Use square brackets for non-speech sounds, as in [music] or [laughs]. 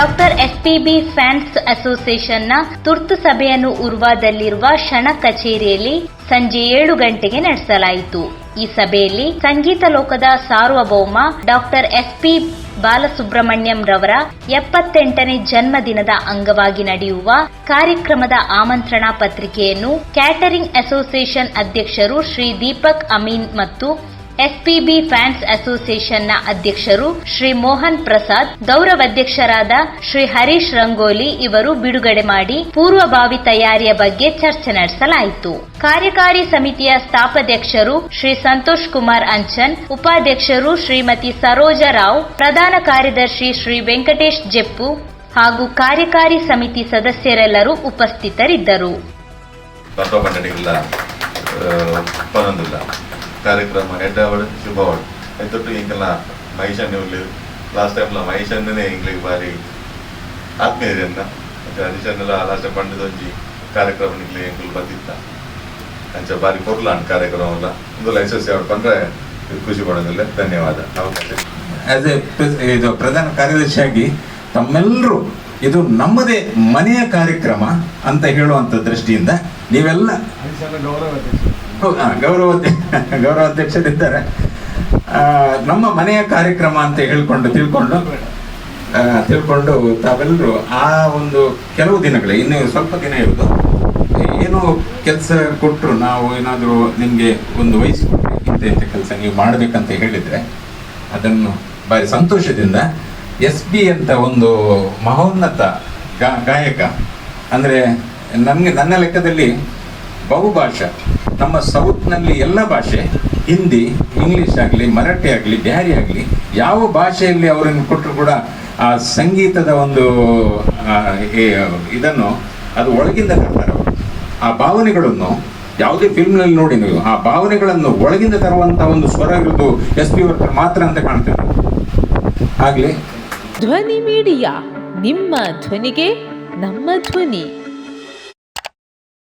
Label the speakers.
Speaker 1: Doctor SPB fans ಅಸೋಸಿಯೇಷನ್ನ ತುರ್ತು ಸಭೆಯನ್ನು ಉರ್ವಾದಲ್ಲಿರುವ ಶಣ ಕಚೇರಿಯಲ್ಲಿ ಸಂಜೆ ಏಳು ಗಂಟೆಗೆ ನಡೆಸಲಾಯಿತು. ಈ ಸಭೆಯಲ್ಲಿ ಸಂಗೀತ ಲೋಕದ ಸಾರ್ವಭೌಮ ಡಾಕ್ಟರ್ ಎಸ್ಪಿ ಬಾಲಸುಬ್ರಹ್ಮಣ್ಯಂ ರವರ ಎಪ್ಪತ್ತೆಂಟನೇ ಜನ್ಮದಿನದ ಅಂಗವಾಗಿ ನಡೆಯುವ ಕಾರ್ಯಕ್ರಮದ ಆಮಂತ್ರಣ ಪತ್ರಿಕೆಯನ್ನು ಕ್ಯಾಟರಿಂಗ್ ಅಸೋಸಿಯೇಷನ್ ಅಧ್ಯಕ್ಷರು ಶ್ರೀ ದೀಪಕ್ ಅಮೀನ್ ಮತ್ತು ಎಸ್ಪಿಬಿ ಫ್ಯಾನ್ಸ್ ಅಸೋಸಿಯೇಷನ್ನ ಅಧ್ಯಕ್ಷರು ಶ್ರೀ ಮೋಹನ್ ಪ್ರಸಾದ್ ಗೌರವಾಧ್ಯಕ್ಷರಾದ ಶ್ರೀ ಹರೀಶ್ ರಂಗೋಲಿ ಇವರು ಬಿಡುಗಡೆ ಮಾಡಿ ಪೂರ್ವಭಾವಿ ತಯಾರಿಯ ಬಗ್ಗೆ ಚರ್ಚೆ ನಡೆಸಲಾಯಿತು. ಕಾರ್ಯಕಾರಿ ಸಮಿತಿಯ ಸ್ಥಾಪಾಧ್ಯಕ್ಷರು ಶ್ರೀ ಸಂತೋಷ್ ಕುಮಾರ್ ಅಂಚನ್, ಉಪಾಧ್ಯಕ್ಷರು ಶ್ರೀಮತಿ ಸರೋಜಾ ರಾವ್, ಪ್ರಧಾನ ಕಾರ್ಯದರ್ಶಿ ಶ್ರೀ ವೆಂಕಟೇಶ್ ಜೆಪ್ಪು ಹಾಗೂ ಕಾರ್ಯಕಾರಿ ಸಮಿತಿ ಸದಸ್ಯರೆಲ್ಲರೂ ಉಪಸ್ಥಿತರಿದ್ದರು.
Speaker 2: ಕಾರ್ಯಕ್ರಮ ಎಡ್ಡವಳು ಶುಭವಳು ಎತ್ತೊಟ್ಟು ಇಂಕಲ್ಲ ಮಹಿಷನ್ನೇ ಉಳ್ಳಿ ಲಾಸ್ಟ್ ಟೈಮ್ಲ ಮಹೇಶನ್ನೇ ಇಂಗ್ಲಿಗೆ ಬಾರಿ ಆತ್ಮೀಯರನ್ನ ಮತ್ತೆ ಹರಿಶನ್ನೆಲ್ಲ ಲಾಸ್ಟ್ ಟೈಮ್ ಪಂಡದ ಒಂಜಿ ಕಾರ್ಯಕ್ರಮ ನಿಗ್ಲಿ ಎಂಕುಲು ಬಂದಿತ್ತ ಅಂಚ ಬಾರಿ ಕೊರ್ಲಾನ್ ಕಾರ್ಯಕ್ರಮ ಎಲ್ಲ ಒಂದು ಲೈಸೆನ್ಸ್ ಯಾವ್ದು ಬಂದ್ರೆ ಖುಷಿ ಪಡೋದಿಲ್ಲ ಧನ್ಯವಾದ.
Speaker 3: ಆಸ್ ಎ ಇದು ಪ್ರಧಾನ ಕಾರ್ಯದರ್ಶಿಯಾಗಿ ತಮ್ಮೆಲ್ಲರೂ ಇದು ನಮ್ಮದೇ ಮನೆಯ ಕಾರ್ಯಕ್ರಮ ಅಂತ ಹೇಳುವಂತ ದೃಷ್ಟಿಯಿಂದ ನೀವೆಲ್ಲ ಹಾ, ಗೌರವ [laughs] ಗೌರವಾಧ್ಯಕ್ಷರಿದ್ದಾರೆ ನಮ್ಮ ಮನೆಯ ಕಾರ್ಯಕ್ರಮ ಅಂತ ಹೇಳ್ಕೊಂಡು ತಿಳ್ಕೊಂಡು ತಿಳ್ಕೊಂಡು ತಾವೆಲ್ಲರೂ ಆ ಒಂದು ಕೆಲವು ದಿನಗಳೇ, ಇನ್ನು ಸ್ವಲ್ಪ ದಿನ ಇರೋದು ಏನೋ ಕೆಲಸ ಕೊಟ್ಟರು ನಾವು ಏನಾದರೂ ನಿಮಗೆ ಒಂದು ವಯಸ್ಸು ಇಂಥ ಇಂಥ ಕೆಲಸ ನೀವು ಮಾಡಬೇಕಂತ ಹೇಳಿದರೆ, ಅದನ್ನು ಭಾರಿ ಸಂತೋಷದಿಂದ ಎಸ್ ಬಿ ಅಂತ ಒಂದು ಮಹೋನ್ನತ ಗಾಯಕ, ಅಂದರೆ ನನಗೆ, ನನ್ನ ಲೆಕ್ಕದಲ್ಲಿ ಬಹುಭಾಷಾ. ನಮ್ಮ ಸೌತ್ನಲ್ಲಿ ಎಲ್ಲ ಭಾಷೆ, ಹಿಂದಿ, ಇಂಗ್ಲೀಷ್ ಆಗಲಿ, ಮರಾಠಿ ಆಗಲಿ ಬಿಹಾರಿ ಆಗಲಿ, ಯಾವ ಭಾಷೆಯಲ್ಲಿ ಅವರನ್ನು ಕೊಟ್ಟರು ಕೂಡ ಆ ಸಂಗೀತದ ಒಂದು ಇದನ್ನು ಅದು ಒಳಗಿಂದ ಕರ್ತಾರೆ ಆ ಭಾವನೆಗಳನ್ನು ಯಾವುದೇ ಫಿಲ್ಮ್ನಲ್ಲಿ ನೋಡಿ ನೀವು, ಆ ಭಾವನೆಗಳನ್ನು ಒಳಗಿಂದ ತರುವಂತ ಒಂದು ಸ್ವರ ಇರೋದು ಎಸ್ ಪಿ ವರ್ಕರ್ ಮಾತ್ರ ಅಂತ ಕಾಣ್ತೇವೆ ಆಗ್ಲಿ
Speaker 4: ಧ್ವನಿ ಮೀಡಿಯಾ, ನಿಮ್ಮ ಧ್ವನಿಗೆ ನಮ್ಮ ಧ್ವನಿ.